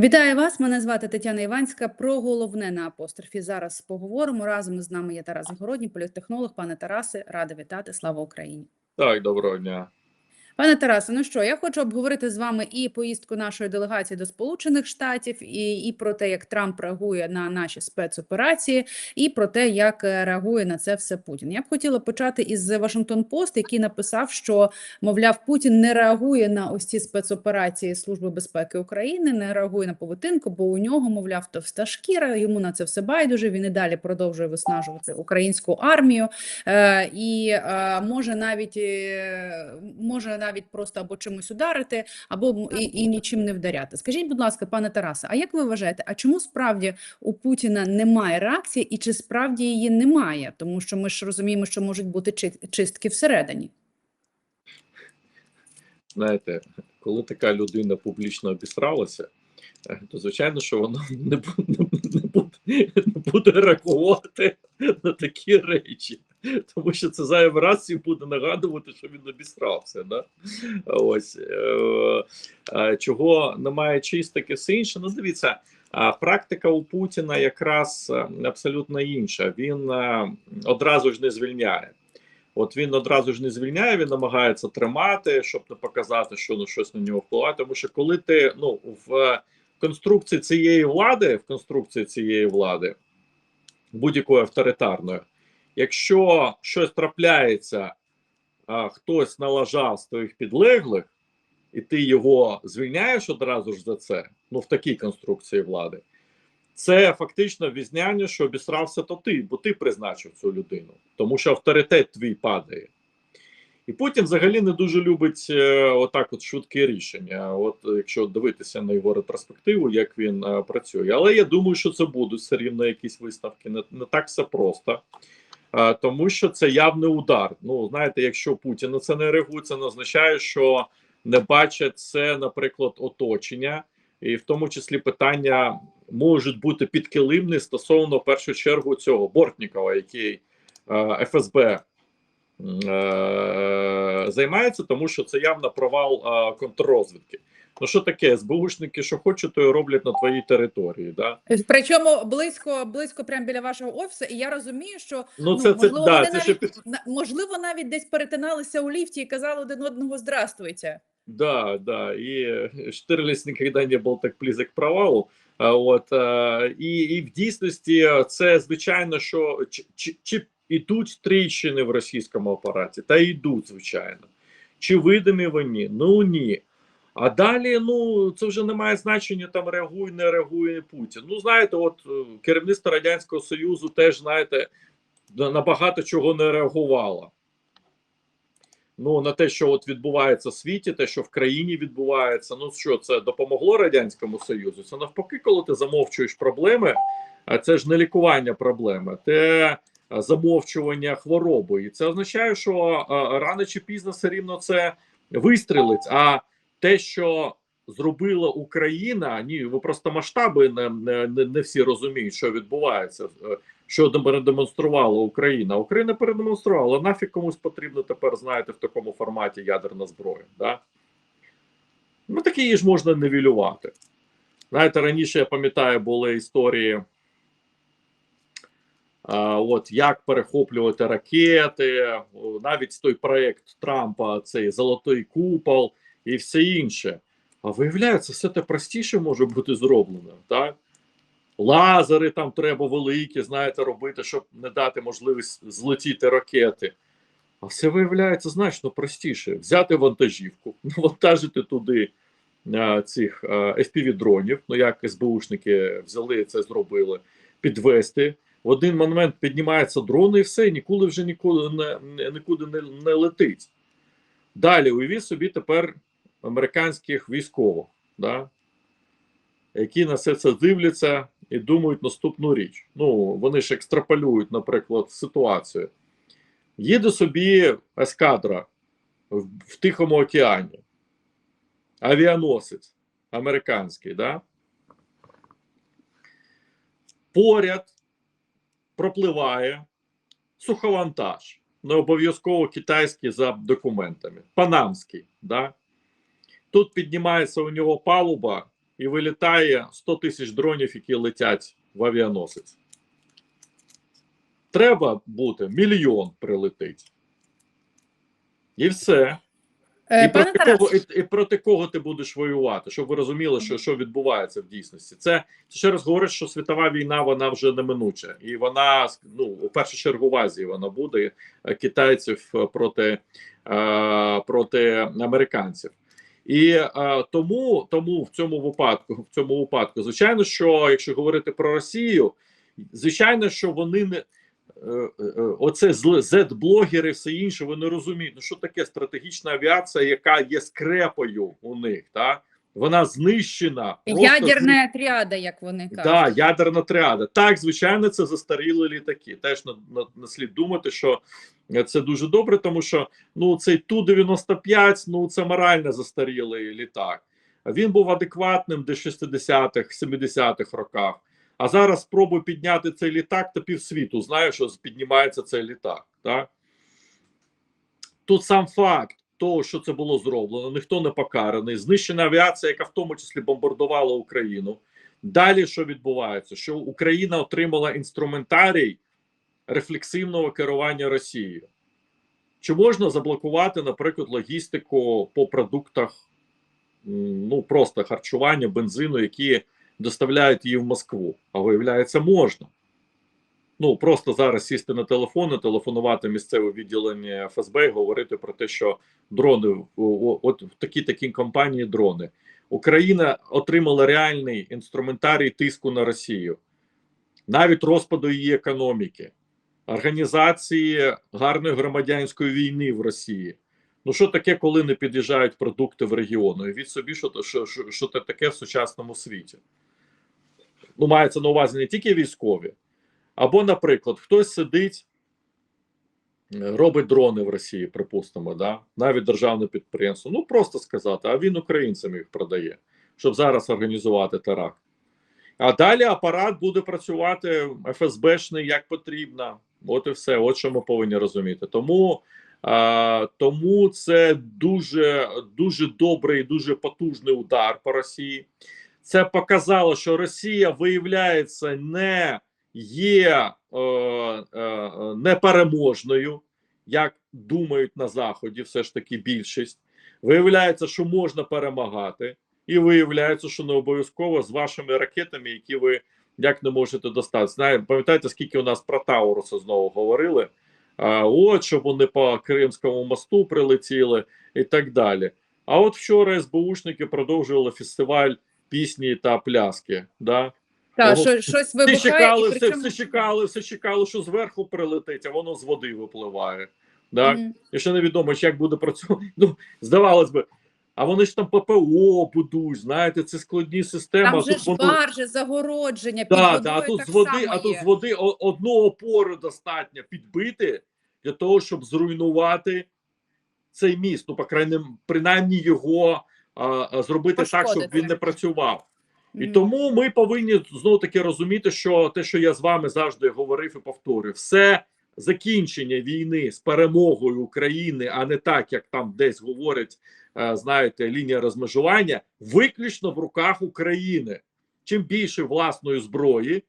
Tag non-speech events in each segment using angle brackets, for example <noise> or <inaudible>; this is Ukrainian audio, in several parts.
Вітаю вас. Мене звати Тетяна Іванська. Про головне на апострофі зараз поговоримо. Разом з нами є Тарас Городній, політтехнолог. Пане Тарасе, рада вітати. Слава Україні. Так, доброго дня. Пане Тарасе, ну що, я хочу обговорити з вами і поїздку нашої делегації до Сполучених Штатів, і, і про те, як Трамп реагує на наші спецоперації, і про те, як е, реагує на це все Путін. Я б хотіла почати із Вашингтон Пост, який написав, що мовляв, Путін не реагує на ось ці спецоперації Служби безпеки України, не реагує на поведінку, бо у нього, мовляв, товста шкіра. Йому на це все байдуже. Він і далі продовжує виснажувати українську армію, е, і е, може навіть може навіть просто або чимось ударити, або і, і нічим не вдаряти. Скажіть, будь ласка, пане Тарасе, а як ви вважаєте, а чому справді у Путіна немає реакції, і чи справді її немає? Тому що ми ж розуміємо, що можуть бути чи- чистки всередині. Знаєте, коли така людина публічно обісралася, е, то звичайно, що вона не буде, не буде, не буде реагувати на такі речі. <laughs> Тому що це зайвий раз всім буде нагадувати, що він обісрався. Да? Ось е, е, чого немає чисток і все інше. Ну, дивіться, практика у Путіна якраз е, абсолютно інша. Він е, одразу ж не звільняє. От він одразу ж не звільняє, він намагається тримати, щоб не показати, що ну щось на нього впливає. Тому що коли ти ну в конструкції цієї влади, в конструкції цієї влади, будь-якої авторитарної, якщо щось трапляється, а, хтось налажав з твоїх підлеглих, і ти його звільняєш одразу ж за це, ну в такій конструкції влади. Це фактично візняння, що обісрався то ти, бо ти призначив цю людину, тому що авторитет твій падає. І Путін взагалі не дуже любить е, отак от швидкі рішення. От якщо дивитися на його ретроспективу, як він е, працює. Але я думаю, що це будуть все рівно якісь виставки. Не, не так все просто. Е, тому що це явний удар. Ну, знаєте, якщо Путін на це не реагує, це не означає, що не бачать це, наприклад, оточення, і в тому числі питання можуть бути підкилимні стосовно в першу чергу цього Бортнікова, який е, ФСБ е, займається, тому що це явно провал контррозвідки. Ну що таке? СБУшники, що хочуть, то і роблять на твоїй території. Да? Причому близько, близько прямо біля вашого офісу, і я розумію, що Ну, це, це, можливо, да, це навіть, ще можливо, навіть десь перетиналися у ліфті і казали один одного «Здравствуйте». Да, да, и э, Штирліц ніколи не був так близок к провалу. А, От і, і в дійсності це звичайно, що чи, чи, чи ідуть тріщини в російському апараті, та йдуть, звичайно. Чи видимі вони? Ну ні. А далі, ну це вже не має значення, там реагує, не реагує Путін. Ну, знаєте, от е, керівництво Радянського Союзу теж, знаєте, на багато чого не реагувало ну на те, що от відбувається в світі, те, що в країні відбувається. Ну що це допомогло радянському союзу? Це навпаки, коли ти замовчуєш проблеми, а це ж не лікування проблеми, це замовчування хвороби, і це означає, що рано чи пізно все рівно це вистрілить. А те, що зробила Україна, ні, ви просто масштаби не, не, не, всі розуміють, що відбувається. Е, що передемонструвала Україна. Україна передемонструвала. Нафіг комусь потрібно тепер, знаєте, в такому форматі ядерна зброя. Да? Ну, такі її ж можна невілювати. Знаєте, раніше я пам'ятаю, були історії. От як перехоплювати ракети, навіть той проект Трампа, цей Золотий Купол і все інше. А виявляється, все те простіше може бути зроблено. так? лазери там треба великі, знаєте, робити, щоб не дати можливість злетіти ракети. А все виявляється значно простіше: взяти вантажівку, <laughs> навантажити туди а, цих FPV-дронів, ну як СБУшники взяли це зробили, підвести. В один момент піднімаються дрони і все, і ніколи вже нікуди не, нікуди не, не летить. Далі уявіть собі тепер американських військових, да, які на все це дивляться і думають наступну річ. Ну, вони ж екстраполюють, наприклад, ситуацію. Їде собі ескадра в, в Тихому океані, авіаносець американський, да? поряд пропливає суховантаж, не обов'язково китайський за документами, панамський. Да? Тут піднімається у нього палуба і вилітає 100 тисяч дронів, які летять в авіаносець. Треба бути мільйон прилетить. І все. Е, І проти, кого, і, і проти кого ти будеш воювати, щоб ви розуміли, що, що відбувається в дійсності. Це ще раз говорить, що світова війна вона вже неминуча, і вона ну у першу чергу в Азії вона буде е, китайців е, проти, е, проти американців. І е, тому, тому в цьому випадку, в цьому випадку, звичайно, що якщо говорити про Росію, звичайно, що вони не. е, е, Оце Z-блогери, все інше, вони розуміють, ну що таке стратегічна авіація, яка є скрепою у них, та вона знищена. просто ядерна тріада, як вони кажуть. Да, ядерна тріада. Так, звичайно, це застаріли літаки. Теж на, на, на слід думати, що це дуже добре, тому що ну цей Ту-95, ну це морально застарілий літак. Він був адекватним до 60-х, 70-х роках. А зараз спробуй підняти цей літак, та півсвіту знає, що піднімається цей літак. Так? Тут сам факт того, що це було зроблено, ніхто не покараний. Знищена авіація, яка в тому числі бомбардувала Україну. Далі що відбувається? Що Україна отримала інструментарій рефлексивного керування Росією. Чи можна заблокувати, наприклад, логістику по продуктах, ну просто харчування, бензину, які доставляють її в Москву? А виявляється, можна. Ну просто зараз сісти на телефон, і телефонувати місцеве відділення ФСБ і говорити про те, що дрони от в такі такі компанії дрони. Україна отримала реальний інструментарій тиску на Росію, навіть розпаду її економіки, організації гарної громадянської війни в Росії. Ну, що таке, коли не під'їжджають продукти в регіону? І від собі, що, що, що, що це таке в сучасному світі. Ну, мається на увазі не тільки військові, або, наприклад, хтось сидить, е, робить дрони в Росії, припустимо, да? навіть державне підприємство. Ну, просто сказати, а він українцям їх продає, щоб зараз організувати теракт. А далі апарат буде працювати ФСБшний як потрібно. От і все. От що ми повинні розуміти. Тому, а, тому це дуже, дуже добрий дуже потужний удар по Росії. Це показало, що Росія виявляється не є е, е, непереможною, як думають на Заході, все ж таки більшість. Виявляється, що можна перемагати, і виявляється, що не обов'язково з вашими ракетами, які ви як не можете достати. Знає, пам'ятаєте, скільки у нас про Тауруса знову говорили? А, от щоб вони по Кримському мосту прилетіли і так далі. А от вчора СБУшники продовжували фестиваль пісні та пляски. Да? Так, Ого. що, щось Всі чекали, і все, причому... все чекали, все чекали, що зверху прилетить, а воно з води випливає. Да? Мгм. І ще невідомо, як буде працювати. Ну, здавалось би, а вони ж там ППО будують, знаєте, це складні системи. Там а вже ж воно- баржі, загородження, під Да, да, а тут так з води, а тут з води одного опору достатньо підбити для того, щоб зруйнувати цей міст. Ну, по крайній, принаймні його а, зробити так, щоб він не працював. І Мгм. тому ми повинні знову таки розуміти, що те, що я з вами завжди говорив і повторюю, все закінчення війни з перемогою України, а не так, як там десь говорять, е, знаєте, лінія розмежування, виключно в руках України. Чим більше власної зброї,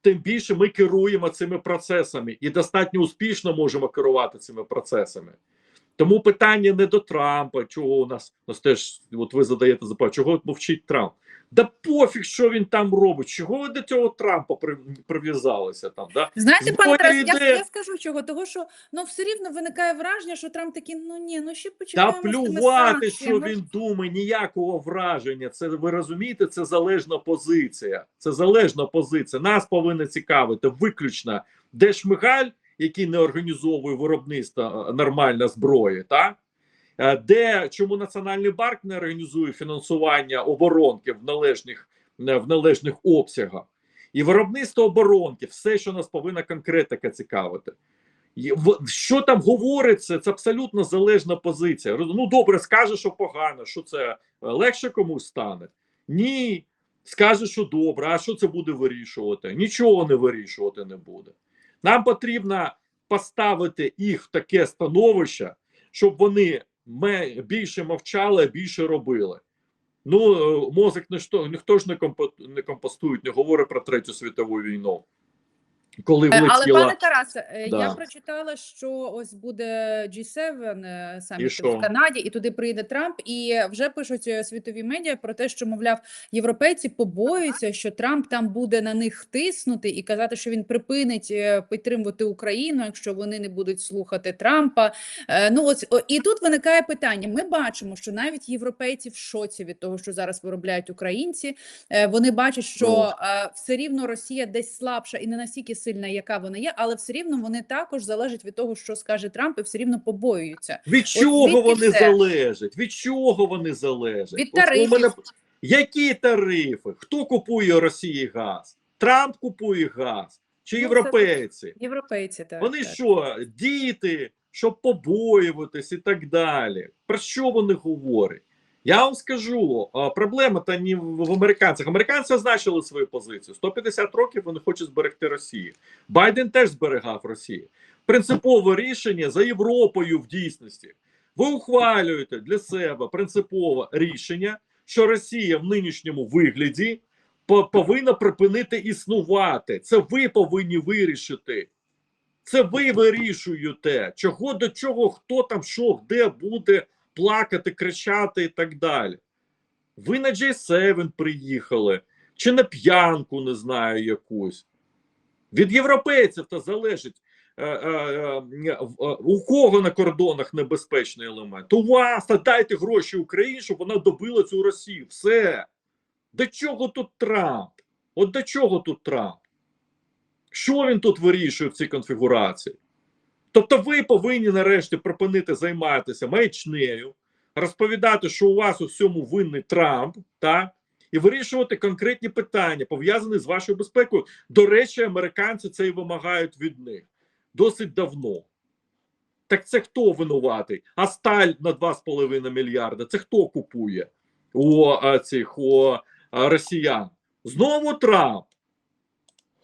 тим більше ми керуємо цими процесами і достатньо успішно можемо керувати цими процесами. Тому питання не до Трампа, чого у нас у нас теж, от ви задаєте запитання, чого мовчить Трамп. Да пофіг, що він там робить. Чого ви до цього Трампа при, прив'язалися там? Да? Знаєте, пане Тарас, я, я скажу чого, того що ну все рівно виникає враження, що Трамп такий, ну ні, ну ще Та почекаємо. тими плювати, що санкціями». він думає, ніякого враження. Це ви розумієте, це залежна позиція. Це залежна позиція. Нас повинна цікавити виключно де Шмигаль, який не організовує виробництво е, нормально зброї, та Е, де чому Національний банк не організує фінансування оборонки в належних е, в належних обсягах, і виробництво оборонки, все, що нас повинна конкретика цікавити. Що там говориться, це абсолютно залежна позиція. Ну, добре, скаже, що погано, що це е, легше комусь стане. Ні, скаже, що добре, а що це буде вирішувати? Нічого не вирішувати не буде. Нам потрібно поставити їх в таке становище, щоб вони ме- більше мовчали, більше робили. Ну, е, мозок ніхто ж не, компостує, не говорить про Третю світову війну. Коли Е, Але пане Тарасе, е, я прочитала, що ось буде G7 е, саміт в Канаді, і туди прийде Трамп. І вже пишуть е, світові медіа про те, що мовляв, європейці побоюються, що Трамп там буде на них тиснути і казати, що він припинить підтримувати Україну, якщо вони не будуть слухати Трампа. Ну ось і тут виникає питання. Ми бачимо, що навіть європейці в шоці від того, що зараз виробляють українці. Вони бачать, що Ну. все рівно Росія десь слабша і не настільки сильна, яка вона є, але все рівно вони також залежать від того, що скаже Трамп, і все рівно побоюються. Від чого вони це? залежать? Від чого вони залежать? Від тарифів. мене- Які тарифи? Хто купує Росії газ? Трамп купує газ чи Ну, європейці? Європейці так Вони так. що, діти, щоб побоюватись і так далі. Про що вони говорять? Я вам скажу, проблема та не в американцях. Американці означили свою позицію. 150 років вони хочуть зберегти Росію. Байден теж зберігав Росію. Принципове рішення за Європою в дійсності. Ви ухвалюєте для себе принципове рішення, що Росія в нинішньому вигляді повинна припинити існувати. Це ви повинні вирішити. Це ви вирішуєте, чого до чого, хто там, що, де буде плакати, кричати і так далі. Ви на J7 приїхали, чи на п'янку, не знаю, якусь. Від європейців то залежить, е, е, е, е, у кого на кордонах небезпечний елемент. У вас та дайте гроші Україні, щоб вона добила цю Росію. Все. До чого тут Трамп? От до чого тут Трамп? Що він тут вирішує в цій конфігурації? Тобто, ви повинні нарешті припинити займатися маячнею, розповідати, що у вас у всьому винний Трамп, та, і вирішувати конкретні питання, пов'язані з вашою безпекою. До речі, американці це і вимагають від них досить давно. Так це хто винуватий? А сталь на 2,5 мільярда. Це хто купує у цих у росіян? Знову Трамп.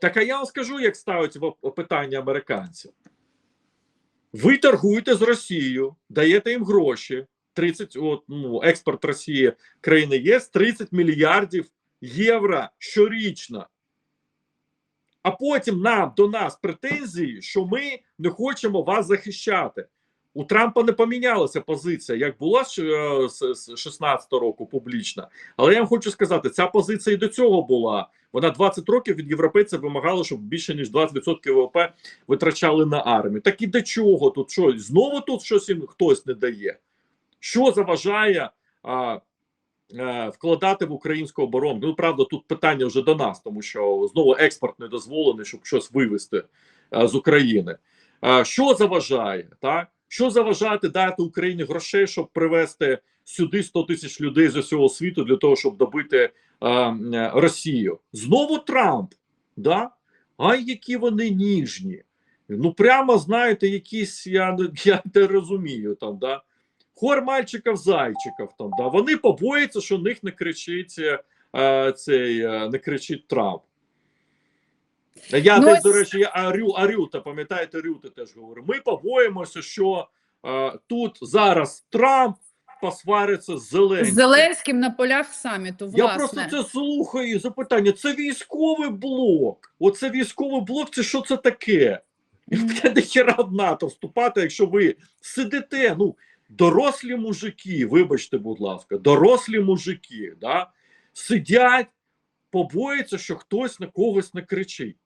Так а я вам скажу, як ставить питання американців. Ви торгуєте з Росією, даєте їм гроші. 30, от, ну, експорт Росії країни ЄС 30 мільярдів євро щорічно. А потім нам до нас претензії, що ми не хочемо вас захищати. У Трампа не помінялася позиція, як була з е, з- з 16 року публічна. Але я вам хочу сказати, ця позиція і до цього була. Вона 20 років від європейців вимагала, щоб більше ніж 20% ВВП витрачали на армію. Так і до чого тут? Що знову тут щось їм хтось не дає? Що заважає а, е, вкладати в українську оборону? Ну правда, тут питання вже до нас, тому що знову експорт не дозволений, щоб щось вивезти е, з України. Е, що заважає? Так? Що заважати дати Україні грошей, щоб привезти сюди 100 тисяч людей з усього світу для того, щоб добити е, Росію? Знову Трамп. Да? Ай, які вони ніжні. Ну, прямо знаєте, якісь я, я не розумію там, да. Хор мальчиків зайчиків там, да. Вони побояться, що них не кричить е, цей е, не кричить Трамп. Я Ну, десь, ось- до речі, я Арю, Арюта, пам'ятаєте, Рюта теж говорив. Ми побоїмося, що е, тут зараз Трамп посвариться з з Зеленським. Зеленським на полях саміту. Я просто це слухаю і запитання. Це військовий блок. Оце військовий блок. Це що це таке? Хіра в НАТО вступати, якщо ви сидите, ну, дорослі мужики, вибачте, будь ласка, дорослі мужики, да, сидять, побоюються, що хтось на когось не кричить.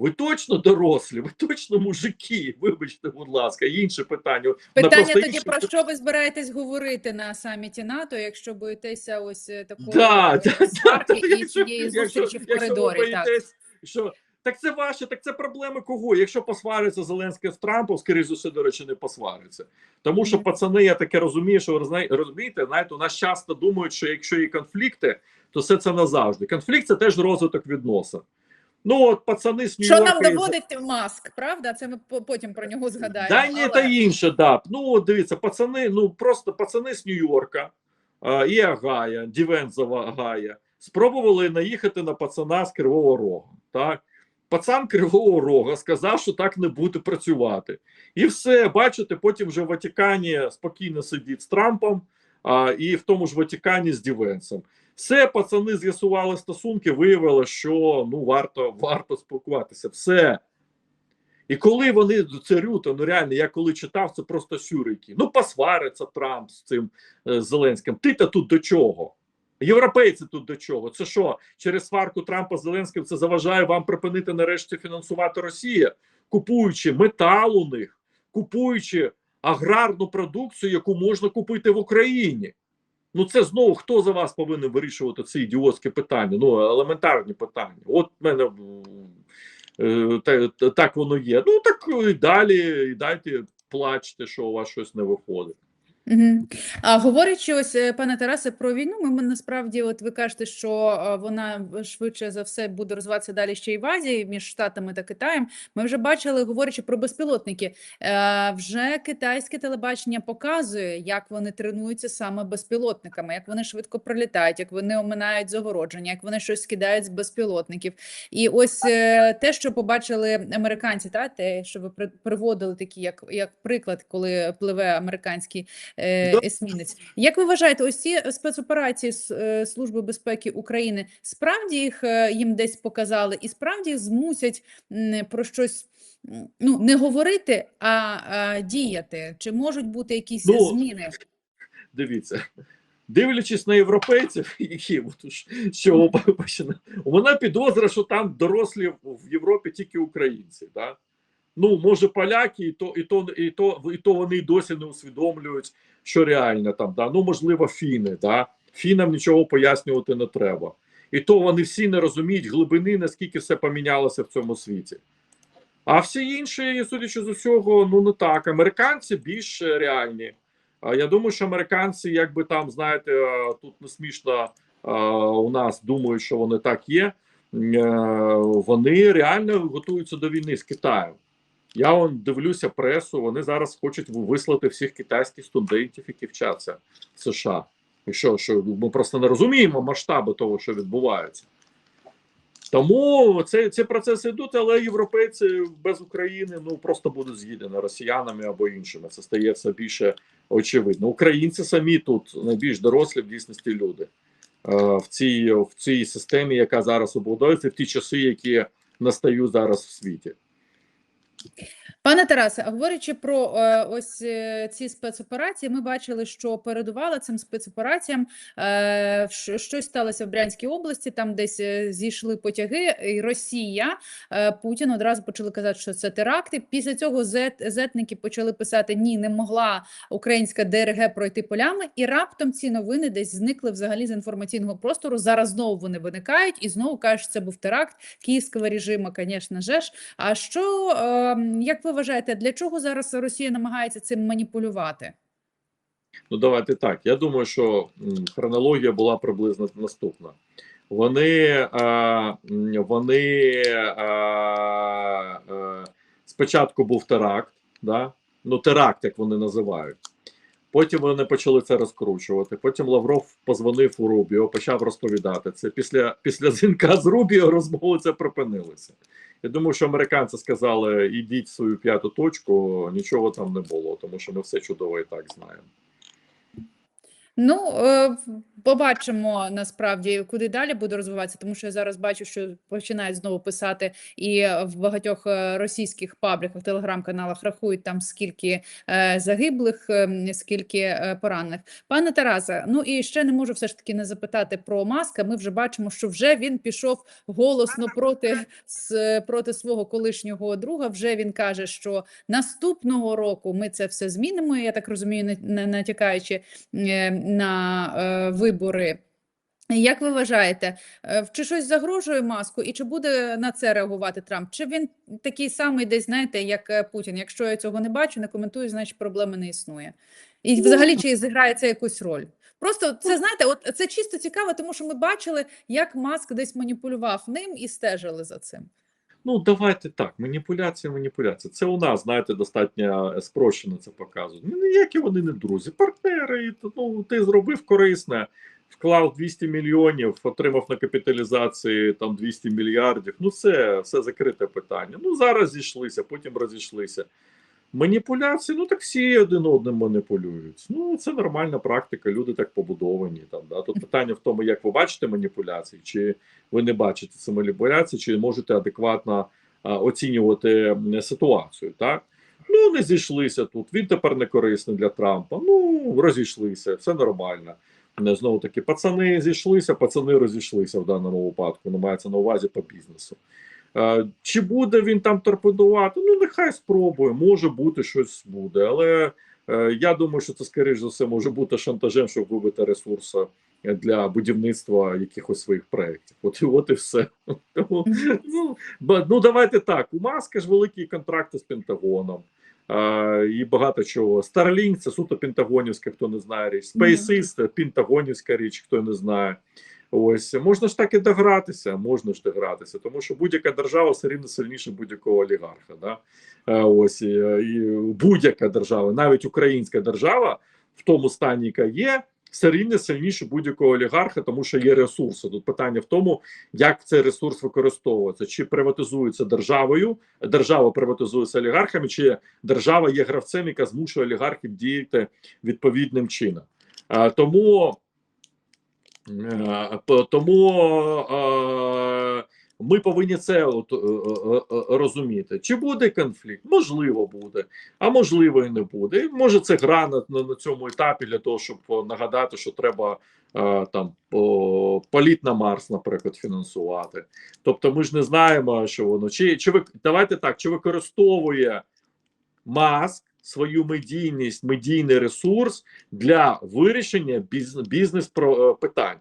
Ви точно дорослі, ви точно мужики, вибачте, будь ласка, інше питання. Питання тоді інше про що ви збираєтесь говорити на саміті НАТО, якщо боїтеся ось е, такої Да, да, да, <laughs> і цієї зустрічі в якщо коридорі? Так. що так це ваше, так це проблеми кого? Якщо посвариться Зеленський з Трампом, скоріш за все, до речі, не посвариться. Тому що пацани, я таке розумію, що розумієте, знаєте, у нас часто думають, що якщо є конфлікти, то все це назавжди. Конфлікт це теж розвиток відносин. Ну от пацани з Що нам доводить маск, правда? Це ми потім про нього згадаємо. Да ні, але- та інше, да. Ну, от дивіться, пацани, ну просто пацани з Нью-Йорка а, і Агая, Дівензова Агая, спробували наїхати на пацана з Кривого Рога. Так? Пацан Кривого Рога сказав, що так не буде працювати. І все, бачите, потім вже в Ватикані спокійно сидить з Трампом, а, і в тому ж Ватикані з Дівенсом. Все, пацани з'ясували стосунки, виявили, що ну варто варто спілкуватися. Все. І коли вони це люто, ну реально, я коли читав, це просто сюрики. Ну, посвариться Трамп з цим е, Зеленським. Ти-то тут до чого? Європейці тут до чого? Це що? Через сварку Трампа з Зеленським це заважає вам припинити нарешті фінансувати Росію, купуючи метал у них, купуючи аграрну продукцію, яку можна купити в Україні. Ну, це знову хто за вас повинен вирішувати ці ідіотські питання? Ну, елементарні питання. От мене е, та- та- так воно є. Ну так і далі, і дайте плачте, що у вас щось не виходить. А говорячи ось, е, пане Тарасе, про війну, ми, насправді, от ви кажете, що вона швидше за все буде розвиватися далі ще й в Азії між Штатами та Китаєм. Ми вже бачили, говорячи про безпілотники, е, вже китайське телебачення показує, як вони тренуються саме безпілотниками, як вони швидко пролітають, як вони оминають загородження, як вони щось скидають з безпілотників. І ось е, те, що побачили американці, та те, що ви при- приводили такі, як, як приклад, коли пливе американський. Есмінець. Як ви вважаєте, ось ці спецоперації е, Служби безпеки України справді їх е, їм десь показали і справді змусять про щось ну не говорити, а, а діяти? Чи можуть бути якісь Ну, зміни? Дивіться, дивлячись на європейців, <laughs> які от з чого почне, у мене підозра, що там дорослі в Європі тільки українці. Да? Ну, може, поляки, і то, і то, і то, і то вони досі не усвідомлюють, що реально там. Да? Ну, можливо, фіни. Да? Фінам нічого пояснювати не треба. І то вони всі не розуміють глибини, наскільки все помінялося в цьому світі. А всі інші, судячи з усього, ну не так. Американці більш реальні. Я думаю, що американці, якби там, знаєте, тут не смішно у нас думають, що вони так є. е, Вони реально готуються до війни з Китаєм. Я вон дивлюся пресу. Вони зараз хочуть вислати всіх китайських студентів, які вчаться в США. І що, що ми просто не розуміємо масштаби того, що відбувається. Тому це, ці процеси йдуть, але європейці без України ну просто будуть з'їдені росіянами або іншими. Це стає все більше очевидно. Українці самі тут найбільш дорослі в дійсності люди е, в цій в цій системі, яка зараз побудується, в ті часи, які настають зараз в світі. Okay. Пане Тарасе, а говорячи про е, ось е, ці спецоперації, ми бачили, що передували цим спецопераціям. Е, щось сталося в Брянській області, там десь е, зійшли потяги, і Росія, е, Путін одразу почали казати, що це теракти. Після цього зет, зетники почали писати: ні, не могла українська ДРГ пройти полями, і раптом ці новини десь зникли взагалі з інформаційного простору. Зараз знову вони виникають і знову кажуть, що це був теракт київського режиму, звісно ж. А що, ем, як ви вважаєте, для чого зараз Росія намагається цим маніпулювати? Ну, давайте так. Я думаю, що хронологія була приблизно наступна. Вони, м, вони е, е, спочатку був теракт, да? ну теракт, як вони називають. Потім вони почали це розкручувати. Потім Лавров позвонив у Рубіо, почав розповідати це. Після, після дзвінка з Рубіо розмови це припинилися. Я думаю, що американці сказали: ідіть свою п'яту точку, нічого там не було, тому що ми все чудово і так знаємо. Ну, е, побачимо насправді, куди далі буде розвиватися, тому що я зараз бачу, що починають знову писати і в багатьох е, російських пабліках, телеграм-каналах рахують там скільки е, загиблих, е, скільки поранених. Пане Тарасе, ну і ще не можу все ж таки не запитати про Маска. Ми вже бачимо, що вже він пішов голосно проти, проти свого колишнього друга. Вже він каже, що наступного року ми це все змінимо. Я так розумію, не, натякаючи е, на е, вибори. Як ви вважаєте, е, чи щось загрожує маску, і чи буде на це реагувати Трамп? Чи він такий самий десь, знаєте, як е, Путін? Якщо я цього не бачу, не коментую, значить проблеми не існує. І взагалі чи зіграє це якусь роль? Просто це знаєте, от це чисто цікаво, тому що ми бачили, як Маск десь маніпулював ним і стежили за цим. Ну, давайте так. Маніпуляція, маніпуляція. Це у нас, знаєте, достатньо е, спрощено це показують. Ну, ніякі вони не друзі, партнери. Ну, ти зробив корисне, вклав 200 мільйонів, отримав на капіталізації там 200 мільярдів. Ну, все, все закрите питання. Ну, зараз зійшлися, потім розійшлися. Маніпуляції, ну так всі один одним маніпулюють. Ну, це нормальна практика, люди так побудовані. Там, да. Тут питання в тому, як ви бачите маніпуляції, чи ви не бачите ці маніпуляції, чи можете адекватно а, оцінювати ситуацію. Так? Ну, не зійшлися тут. Він тепер не корисний для Трампа. Ну, розійшлися, все нормально. Не, Знову таки, пацани зійшлися, пацани розійшлися в даному випадку. Не мається на увазі по бізнесу. Е, Чи буде він там торпедувати? Ну, нехай спробує, може бути, щось буде. Але е, я думаю, що це, скоріш за все, може бути шантажем, щоб вибити ресурси для будівництва якихось своїх проєктів. От і от і все. <laughs> Тому, ну, ну, давайте так. У Маска ж великі контракти з Пентагоном. А, і багато чого. Starlink – це суто пентагонівська, хто не знає річ. SpaceX – це пентагонівська річ, хто не знає. Ось можна ж так і догратися, можна ж догратися, тому що будь-яка держава все рівно сильніше будь-якого олігарха. Да? Е, Ось і, і будь-яка держава, навіть українська держава, в тому стані, яка є, все рівно сильніше будь-якого олігарха, тому що є ресурси. Тут питання в тому, як цей ресурс використовується, чи приватизується державою, держава приватизується олігархами, чи держава є гравцем, яка змушує олігархів діяти відповідним чином. Е, Тому Е, Тому е, ми повинні це от, е, е, е, розуміти. Чи буде конфлікт? Можливо, буде, а можливо, і не буде. Може це гра на, на, цьому етапі для того, щоб е, нагадати, що треба е, там політ на Марс, наприклад, фінансувати. Тобто, ми ж не знаємо, що воно чи, чи ви давайте так, чи використовує Маск свою медійність, медійний ресурс для вирішення бізнес про- е, питань.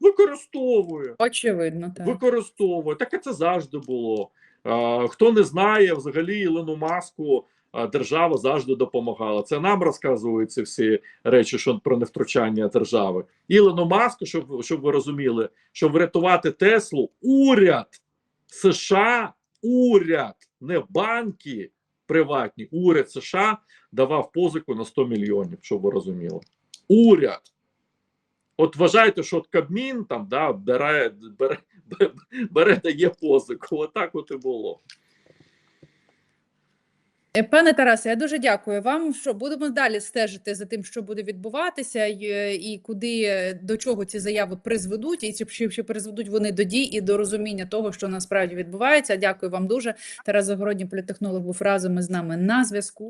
Використовує, Очевидно, так. використовує. Так і це завжди було. Хто не знає, взагалі Ілону Маску держава завжди допомагала. Це нам розказують ці всі речі, що про невтручання держави. Ілону Маску, щоб, щоб ви розуміли, щоб врятувати Теслу, уряд США, уряд, не банки приватні, уряд США давав позику на 100 мільйонів, щоб ви розуміли. Уряд. От вважайте, що от Кабмін там да, бере, бере, бере, бере дає позику. Отак от і було. Е, Пане Тарасе, я дуже дякую вам. Що будемо далі стежити за тим, що буде відбуватися, і, е, і куди е, до чого ці заяви призведуть, і чи, чи, призведуть вони до дій і до розуміння того, що насправді відбувається. Дякую вам дуже. Тарас Загородній політехнолог був разом із нами на зв'язку.